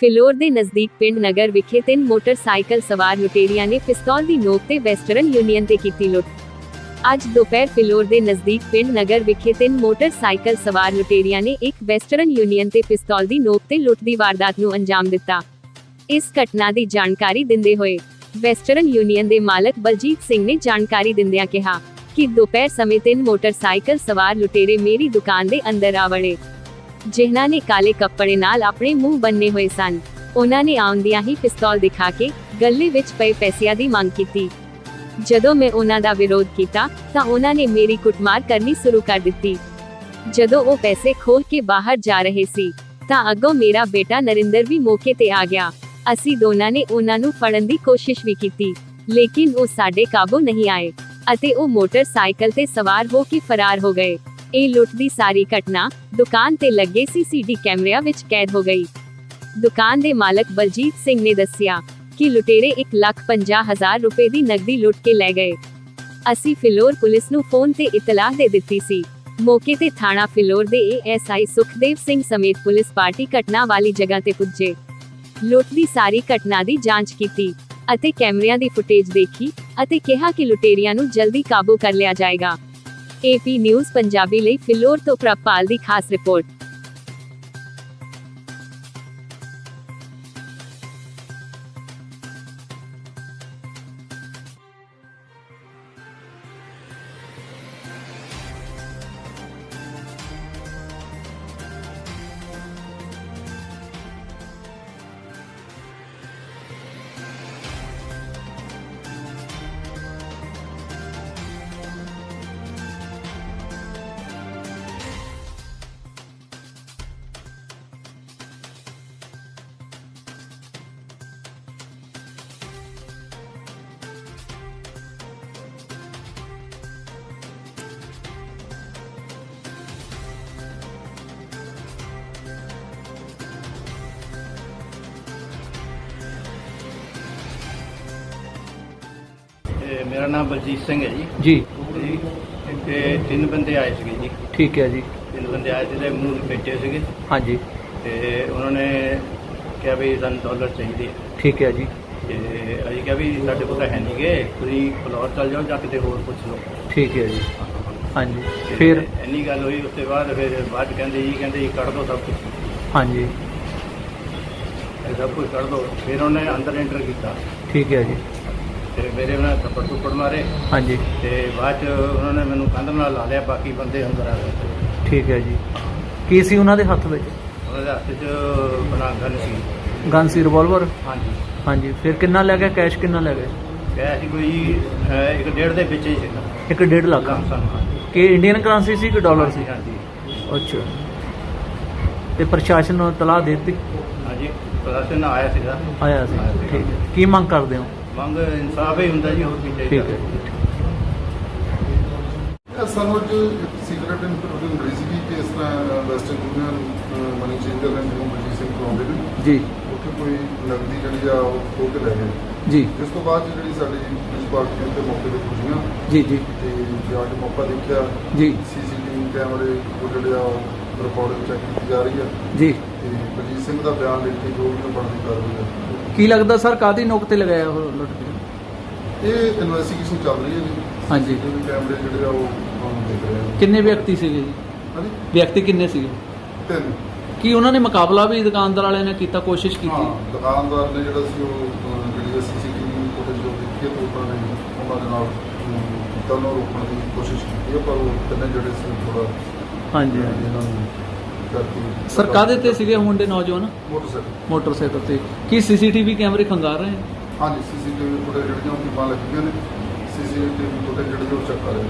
ਫਿਲੌਰ ਦੇ ਨਜ਼ਦੀਕ ਪਿੰਡ ਨਗਰ ਵਿਖੇ ਤਿੰਨ ਮੋਟਰਸਾਈਕਲ ਸਵਾਰ ਲੁਟੇਰੀਆਂ ਨੇ ਪਿਸਤੌਲ ਦੀ ਨੋਕ ਤੇ ਵੈਸਟਰਨ ਯੂਨੀਅਨ ਤੇ ਕੀਤੀ ਲੁੱਟ। ਅੱਜ ਦੁਪਹਿਰ ਫਿਲੌਰ ਦੇ ਨਜ਼ਦੀਕ ਪਿੰਡ ਨਗਰ ਵਿਖੇ ਤਿੰਨ ਮੋਟਰਸਾਈਕਲ ਸਵਾਰ ਲੁਟੇਰੀਆਂ ਨੇ ਇੱਕ ਵੈਸਟਰਨ ਯੂਨੀਅਨ ਤੇ ਪਿਸਤੌਲ ਦੀ ਨੋਕ ਤੇ ਲੁੱਟ ਦੀ ਵਾਰਦਾਤ ਨੂੰ ਅੰਜਾਮ ਦਿੱਤਾ। ਇਸ ਘਟਨਾ ਦੀ ਜਾਣਕਾਰੀ ਦਿੰਦੇ ਹੋਏ ਵੈਸਟਰਨ ਯੂਨੀਅਨ ਦੇ ਮਾਲਕ ਬਲਜੀਤ ਸਿੰਘ ਨੇ ਜਾਣਕਾਰੀ ਦਿੰਦਿਆਂ ਕਿਹਾ ਕਿ ਦੁਪਹਿਰ ਸਮੇਂ ਤਿੰਨ ਮੋਟਰਸਾਈਕਲ ਸਵਾਰ ਲੁਟੇਰੇ ਮੇਰੀ ਦੁਕਾਨ ਦੇ ਅੰਦਰ ਆ ਜਿਹਨਾਂ ਨੇ ਕਾਲੇ ਕੱਪੜੇ ਨਾਲ ਆਪਣੇ ਮੂੰਹ ਬੰਨੇ ਹੋਏ ਸਨ। ਉਹਨਾਂ ਨੇ ਆਉਂਦਿਆਂ ਹੀ ਪਿਸਤੌਲ ਦਿਖਾ ਕੇ ਗੱਲੇ ਵਿੱਚ ਪਏ ਪੈਸਿਆਂ ਦੀ ਮੰਗ ਕੀਤੀ। ਜਦੋਂ ਮੈਂ ਉਹਨਾਂ ਦਾ ਵਿਰੋਧ ਕੀਤਾ, ਤਾਂ ਉਹਨਾਂ ਨੇ ਮੇਰੀ ਕੁੱਟਮਾਰ ਕਰਨੀ ਸ਼ੁਰੂ ਕਰ ਦਿੱਤੀ। ਜਦੋਂ ਉਹ ਪੈਸੇ ਖੋਲ ਕੇ ਬਾਹਰ ਜਾ ਰਹੇ ਸੀ, ਤਾਂ ਅੱਗੋਂ ਮੇਰਾ ਬੇਟਾ ਨਰਿੰਦਰ ਵੀ ਮੌਕੇ ਤੇ ਆ ਗਿਆ। ਅਸੀਂ ਦੋਨਾਂ ਨੇ ਉਹਨਾਂ ਨੂੰ ਫੜਨ ਦੀ ਕੋਸ਼ਿਸ਼ ਵੀ ਕੀਤੀ, ਲੇਕਿਨ ਉਹ ਸਾਡੇ ਕਾਬੂ ਨਹੀਂ ਆਏ ਅਤੇ ਉਹ ਮੋਟਰਸਾਈਕਲ ਤੇ ਸਵਾਰ ਹੋ ਕੇ ਫਰਾਰ ਹੋ ਗਏ। ਇਹ ਲੁੱਟ ਦੀ ਸਾਰੀ ਘਟਨਾ ਦੁਕਾਨ ਤੇ ਲੱਗੇ ਸੀਸੀਟੀ ਕੈਮਰਿਆਂ ਵਿੱਚ ਕੈਦ ਹੋ ਗਈ। ਦੁਕਾਨ ਦੇ ਮਾਲਕ ਬਲਜੀਤ ਸਿੰਘ ਨੇ ਦੱਸਿਆ ਕਿ ਲੁਟੇਰੇ 1,50,000 ਰੁਪਏ ਦੀ ਨਕਦੀ ਲੁੱਟ ਕੇ ਲੈ ਗਏ। ਅਸੀਂ ਫਿਲੌਰ ਪੁਲਿਸ ਨੂੰ ਫੋਨ ਤੇ ਇਤਲਾਹ ਦੇ ਦਿੱਤੀ ਸੀ। ਮੌਕੇ ਤੇ ਥਾਣਾ ਫਿਲੌਰ ਦੇ ਏਐਸਆਈ ਸੁਖਦੇਵ ਸਿੰਘ ਸਮੇਤ ਪੁਲਿਸ ਪਾਰਟੀ ਘਟਨਾ ਵਾਲੀ ਜਗ੍ਹਾ ਤੇ ਪੁੱਜੇ। ਲੁੱਟ ਦੀ ਸਾਰੀ ਘਟਨਾ ਦੀ ਜਾਂਚ ਕੀਤੀ ਅਤੇ ਕੈਮਰਿਆਂ ਦੀ ਫੁਟੇਜ ਦੇਖੀ ਅਤੇ ਕਿਹਾ ਕਿ ਲੁਟੇਰੀਆਂ ਨੂੰ ਜਲਦੀ ਕਾਬੂ ਕਰ ਲਿਆ ਜਾਏਗਾ। ਏਪੀ ਨਿਊਜ਼ ਪੰਜਾਬੀ ਲਈ ਫਿਲੌਰ ਤੋਂ ਪ੍ਰਭਪਾਲ ਦੀ ਖਾਸ ਰਿਪੋਰਟ। ਤੇ ਮੇਰਾ ਨਾਮ ਬਲਜੀਤ ਸਿੰਘ ਹੈ ਜੀ। ਜੀ। ਤੇ ਤੇ ਤਿੰਨ ਬੰਦੇ ਆਏ ਸੀਗੇ ਜੀ। ਠੀਕ ਹੈ ਜੀ। ਤਿੰਨ ਬੰਦੇ ਆਏ ਜਿਹਦੇ ਮੂੰਹ ਲਪੇਟੇ ਸੀਗੇ। ਹਾਂਜੀ। ਤੇ ਉਹਨਾਂ ਨੇ ਕਿਹਾ ਵੀ ਸਾਨੂੰ ਡਾਲਰ ਚਾਹੀਦੇ ਆ। ਠੀਕ ਹੈ ਜੀ। ਤੇ ਅਸੀਂ ਕਿਹਾ ਵੀ ਸਾਡੇ ਕੋਲ ਤਾਂ ਹੈ ਨਹੀਂਗੇ ਤੁਸੀਂ ਫਲੋਰ ਚੱਲ ਜਾਓ ਜਾਂ ਕਿਤੇ ਹੋਰ ਪੁੱਛ ਲਓ। ਠੀਕ ਹੈ ਜੀ। ਹਾਂਜੀ। ਤੇ ਫਿਰ? ਇੰਨੀ ਗੱਲ ਹੋਈ ਉਸ ਤੋਂ ਬਾਅਦ ਫਿਰ ਬਾਅਦ 'ਚ ਕਹਿੰਦੇ ਜੀ ਕਹਿੰਦੇ ਜੀ ਕੱਢ ਦਿਓ ਸਭ ਕੁਝ ਹਾਂਜੀ। ਇਹ ਸਭ ਕੁਝ ਕੱਢ ਦਿਓ ਫਿਰ ਉਹਨੇ ਅੰਦਰ ਐਂਟਰ ਕੀਤਾ। ਠੀਕ ਹੈ ਜੀ। ਤੇ ਮੇਰੇ ਨਾਲ ਥੱਪੜ ਥੁੱਪੜ ਮਾਰੇ। ਹਾਂਜੀ। ਤੇ ਬਾਅਦ 'ਚ ਉਹਨਾਂ ਨੇ ਮੈਨੂੰ ਕੰਧ ਨਾਲ ਲਾ ਲਿਆ ਬਾਕੀ ਬੰਦੇ ਅੰਦਰ ਆ ਗਏ। ਠੀਕ ਹੈ ਜੀ। ਕੀ ਸੀ ਉਹਨਾਂ ਦੇ ਹੱਥ ਵਿੱਚ? ਉਹਨਾਂ ਦੇ ਹੱਥ 'ਚ ਬਣਾ ਗਨ ਸੀ। ਗਨ ਸੀ ਰਿਵਾਲਵਰ? ਹਾਂਜੀ। ਹਾਂਜੀ ਫਿਰ ਕਿੰਨਾ ਲੈ ਗਿਆ? ਕੈਸ਼ ਕਿੰਨਾ ਲੈ ਗਿਆ ਕਿਹਾ ਸੀ ਕੋਈ ਅਹ, ਇੱਕ ਡੇਢ ਦੇ ਵਿੱਚ ਹੀ ਸੀਗਾ ਇੱਕ ਡੇਢ ਲੱਖ? ਲਮਸਮ ਕਿ ਇੰਡੀਅਨ ਕਰੰਸੀ ਸੀ ਕਿ ਡਾਲਰ ਸੀ? ਹਾਂਜੀ ਅੱਛਾ। ਤੇ ਪ੍ਰਸ਼ਾਸਨ ਨੂੰ ਤਲਾਹ ਦੇ ਦਿੱਤੀ? ਹਾਂਜੀ ਪ੍ਰਸ਼ਾਸਨ ਆਇਆ ਸੀਗਾ। ਆਇਆ ਸੀ। ਠੀਕ ਹੈ। ਕੀ ਮੰਗ ਕਰਦੇ ਹੋ? ਮੰਗ ਇਨਸਾਫ ਹੀ ਹੁੰਦਾ ਜੀ ਹੋਰ ਕੀ ਠੀਕ ਚਾਹੀਦਾ ਹੈ। ਇਹ ਸਾਨੂੰ ਅੱਜ ਸੀਕ੍ਰੇਟ ਇਨਫੋਰਮੇਸ਼ਨ ਮਿਲੀ ਸੀਗੀ ਕਿ ਇਸ ਤਰ੍ਹਾਂ Western Union money changer and ਬਜੀਤ Singh ਤੋਂ ਆਉਂਦੇ ਨੇ ਜੀ। ਉੱਥੇ ਕੋਈ ਨਗਦੀ ਜਿਹੜੀ ਆ ਉਹ ਖੋਹ ਕੇ ਲੈ ਗਏ। ਜੀ। ਇਸ ਤੋਂ ਬਾਅਦ ਜਿਹੜੀ ਸਾਡੀ ਨੇ ਤੇ ਮੌਕੇ ਤੇ ਪੁੱਜੀਆਂ। ਜੀ ਜੀ। ਤੇ ਜਾ ਕੇ ਮੌਕਾ ਦੇਖਿਆ। ਜੀ। ਸੀਸੀਟੀਵੀ ਕੈਮਰੇ ਉਹ ਜਿਹੜੇ ਆ ਰਿਕਾਰਡਿੰਗ ਚੈੱਕ ਕੀਤੀ ਜਾ ਰਹੀ ਆ ਜੀ। ਤੇ ਬਜੀਤ ਸਿੰਘ ਦਾ ਬਿਆਨ ਲਿਖ ਕੇ ਜੋ ਵੀ ਬਣਦੀ ਕਾਰਵਾਈ ਆ ਕੀ ਲੱਗਦਾ ਸਰ ਕਾਦੀ ਨੋਕ ਤੇ ਲਗਾਇਆ ਉਹ ਲੁੱਟ ਕੇ? ਇਹ ਇਨਵੈਸਟੀਗੇਸ਼ਨ ਚੱਲ ਰਹੀ ਹੈ ਜੀ। ਹਾਂਜੀ। CCTV ਕੈਮਰੇ ਜਿਹੜੇ ਆ ਉਹ ਤੁਹਾਨੂੰ ਦੇਖ ਰਹੇ ਆ। ਕਿੰਨੇ ਵਿਅਕਤੀ ਸੀਗੇ ਜੀ? ਹਾਂਜੀ। ਵਿਅਕਤੀ ਕਿੰਨੇ ਸੀਗੇ? ਤਿੰਨ। ਕੀ ਉਹਨਾਂ ਨੇ ਮੁਕਾਬਲਾ ਵੀ ਦੁਕਾਨਦਾਰ ਵਾਲਿਆਂ ਨੇ ਕੀਤਾ ਕੋਸ਼ਿਸ਼ ਕੀਤੀ? ਹਾਂ ਦੁਕਾਨਦਾਰ ਨੇ ਜਿਹੜਾ ਸੀ ਉਹ ਅਹ, ਜਿਹੜੀ ਸੀਸੀਟੀਵੀ ਫੁਟੇਜ ਜੋ ਦੇਖੀ ਹੈ ਤੇ ਉਹਨਾਂ ਨੇ ਉਹਨਾਂ ਦੇ ਨਾਲ ਅਮ, ਕੀਤਾ ਉਹਨਾਂ ਨੂੰ ਰੋਕਣ ਦੀ ਕੋਸ਼ਿਸ਼ ਕੀਤੀ ਹੈ ਪਰ ਉਹ ਤਿੰਨੇ ਜਿਹੜੇ ਸੀ ਥੋੜਾ ਹਾਂਜੀ ਕਰਕੇ ਸਰ ਕਾਦੇ ਤੇ ਸੀਗੇ ਮੁੰਡੇ ਨੌਜਵਾਨ? ਮੋਟਰਸਾਈਕਲ। ਮੋਟਰਸਾਈਕਲ ਤੇ। ਕੀ ਸੀਸੀਟੀਵੀ ਕੈਮਰੇ ਖੰਗਾਰ ਰਹੇ? ਹੈ? ਹਾਂਜੀ ਸੀਸੀਟੀਵੀ ਫੁਟੇਜ ਜਿਹੜੀਆਂ ਉਹ ਟੀਮਾਂ ਲੱਗੀਆਂ ਨੇ ਸੀਸੀਟੀਵੀ ਫੁਟੇਜ ਜਿਹੜੀ ਉਹ ਚੈੱਕ ਕਰ ਰਹੇ ਨੇ।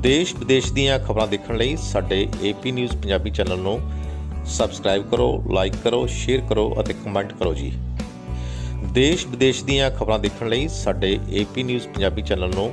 ਦੇਸ਼ ਵਿਦੇਸ਼ ਦੀਆਂ ਖਬਰਾਂ ਦੇਖਣ ਲਈ ਸਾਡੇ ਏਪੀ ਨਿਊਜ਼ ਪੰਜਾਬੀ ਚੈਨਲ ਨੂੰ ਸਬਸਕ੍ਰਾਈਬ ਕਰੋ ਲਾਈਕ ਕਰੋ ਸ਼ੇਅਰ ਕਰੋ ਅਤੇ ਕਮੈਂਟ ਕਰੋ ਜੀ। ਦੇਸ਼ ਵਿਦੇਸ਼ ਦੀਆਂ ਖਬਰਾਂ ਦੇਖਣ ਲਈ ਸਾਡੇ ਏਪੀ ਨਿਊਜ਼ ਪੰਜਾਬੀ ਚੈਨਲ ਨੂੰ